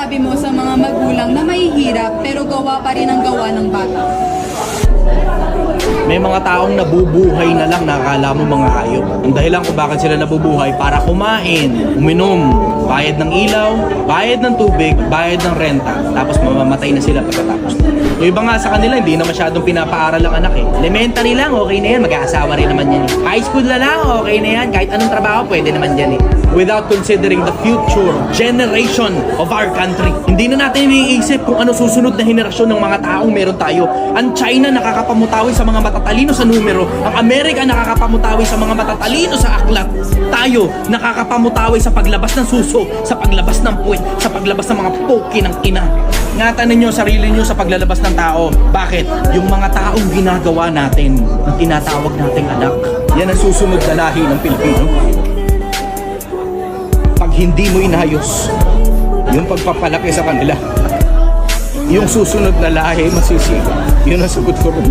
masasabi mo sa mga magulang na mahihirap pero gawa pa rin ang gawa ng bata? May mga taong nabubuhay na lang nakakala mo mga hayop. Ang dahilan kung bakit sila nabubuhay para kumain, uminom, bayad ng ilaw, bayad ng tubig, bayad ng renta, tapos mamamatay na sila pagkatapos. Yung iba nga sa kanila, hindi na masyadong pinapaaral ang anak eh. Elementary lang, okay na yan, mag-aasawa rin naman yan eh. High school na lang, okay na yan, kahit anong trabaho, pwede naman yan eh. Without considering the future generation of our country. Hindi na natin iniisip kung ano susunod na henerasyon ng mga taong meron tayo. Ang China nakakapamutawi sa mga matatalino sa numero. Ang Amerika nakakapamutawi sa mga matatalino sa aklat. Tayo nakakapamutawi sa paglabas ng suso, sa paglabas ng puwet, sa paglabas ng mga poki ng ina. Ingatan ninyo sarili nyo sa paglalabas ng tao. Bakit? Yung mga taong ginagawa natin, ang tinatawag nating anak, yan ang susunod na lahi ng Pilipino. Pag hindi mo inayos, yung pagpapalaki sa kanila, yung susunod na lahi masisira. Yun ang sagot ko rin.